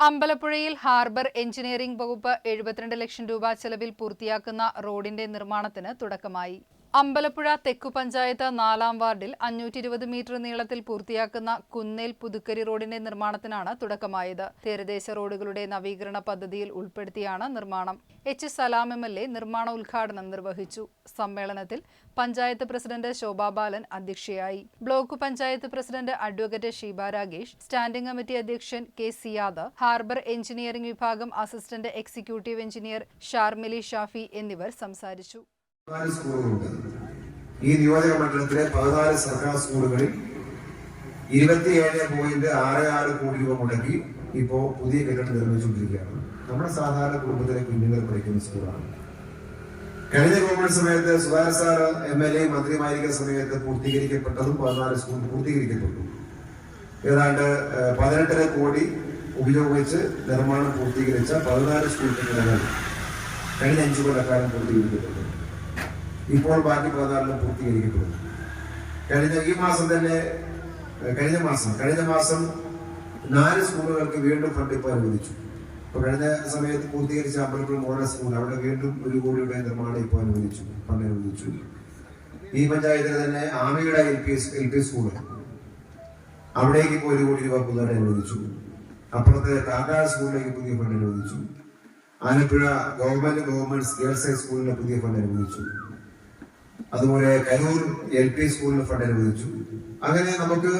അമ്പലപ്പുഴയിൽ harbour engineering വകുപ്പ് എഴുപത്തിരണ്ട് ലക്ഷം രൂപ ചെലവിൽ പൂർത്തിയാക്കുന്ന റോഡിന്റെ നിർമ്മാണത്തിന് തുടക്കമായി. അമ്പലപ്പുഴ തെക്കു പഞ്ചായത്ത് നാലാം വാർഡിൽ അഞ്ഞൂറ്റി ഇരുപത് മീറ്റർ നീളത്തിൽ പൂർത്തിയാക്കുന്ന കുന്നേൽ പുതുക്കരി റോഡിന്റെ നിർമ്മാണത്തിനാണ് തുടക്കമായത്. തീരദേശ റോഡുകളുടെ നവീകരണ പദ്ധതിയിൽ ഉൾപ്പെടുത്തിയാണ് നിർമ്മാണം. H. Salam M. L. A നിർമ്മാണ ഉദ്ഘാടനം നിർവഹിച്ചു. സമ്മേളനത്തിൽ പഞ്ചായത്ത് പ്രസിഡന്റ് ശോഭാ ബാലൻ അധ്യക്ഷയായി. Block panchayat president advocate Sheeba Ragesh standing committee അധ്യക്ഷൻ കെ സിയാദ് ഹാർബർ എഞ്ചിനീയറിംഗ് വിഭാഗം assistant executive engineer Sharmili Shafi എന്നിവർ സംസാരിച്ചു. ഈ നിയോജക മണ്ഡലത്തിലെ പതിനാല് സർക്കാർ സ്കൂളുകളിൽ ഇരുപത്തിയേഴ് പോയിന്റ് ആറ് ആറ് കോടി രൂപ മുടക്കി ഇപ്പോ പുതിയ കെട്ടിടം നിർമ്മിച്ചുകൊണ്ടിരിക്കുകയാണ്. നമ്മുടെ സാധാരണ കുടുംബത്തിലെ കുഞ്ഞുങ്ങൾ പഠിക്കുന്ന സ്കൂളാണ് കഴിഞ്ഞ ഗവൺമെന്റ് സമയത്ത് Sudhakar sir M L A മന്ത്രിമായിരിക്കുന്ന സമയത്ത് പൂർത്തീകരിക്കപ്പെട്ടതും പതിനാല് സ്കൂൾ പൂർത്തീകരിക്കപ്പെട്ടു. ഏതാണ്ട് പതിനെട്ടര കോടി ഉപയോഗിച്ച് നിർമ്മാണം പൂർത്തീകരിച്ച പതിനാല് സ്കൂൾ കെട്ടിടങ്ങൾ കഴിഞ്ഞ അഞ്ചു കൊല്ലക്കാലം പൂർത്തീകരിക്കപ്പെട്ടു. ഇപ്പോൾ ബാക്കി പതിനാലിലും പൂർത്തീകരിക്കപ്പെടുന്നു കഴിഞ്ഞ ഈ മാസം തന്നെ കഴിഞ്ഞ മാസം കഴിഞ്ഞ മാസം നാല് സ്കൂളുകൾക്ക് വീണ്ടും ഫണ്ട് ഇപ്പോൾ അനുവദിച്ചു. ഇപ്പൊ കഴിഞ്ഞ സമയത്ത് പൂർത്തീകരിച്ച അമ്പലപ്പുഴ മോഡൽ സ്കൂൾ അവിടെ വീണ്ടും ഒരു കോടിയുടെ നിർമ്മാണം ഇപ്പോൾ അനുവദിച്ചു ഫണ്ട് അനുവദിച്ചു. ഈ പഞ്ചായത്തിൽ തന്നെ ആമയുടെ L P L P school അവിടേക്ക് ഇപ്പോൾ ഒരു കോടി രൂപ പുതുതായി അനുവദിച്ചു. അപ്പുറത്തെ കാക്കാട് സ്കൂളിലേക്ക് പുതിയ ഫണ്ട് അനുവദിച്ചു. Alappuzha government government girls high സ്കൂളിന് പുതിയ ഫണ്ട് അനുവദിച്ചു. അതുപോലെ കരൂർ എൽ പി സ്കൂളിന് ഫണ്ട് അനുവദിച്ചു. അങ്ങനെ നമുക്ക്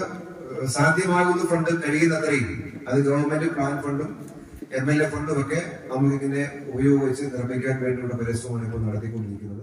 സാധ്യമാകുന്ന ഫണ്ട് കഴിയുന്നത്രയും അത് ഗവൺമെന്റ് പ്ലാൻ ഫണ്ടും എം എൽ എ ഫണ്ടും ഒക്കെ നമുക്കിതിനെ ഉപയോഗിച്ച് നിർമ്മിക്കാൻ വേണ്ടിയുള്ള പരിശ്രമമാണ് ഇപ്പോൾ നടത്തിക്കൊണ്ടിരിക്കുന്നത്.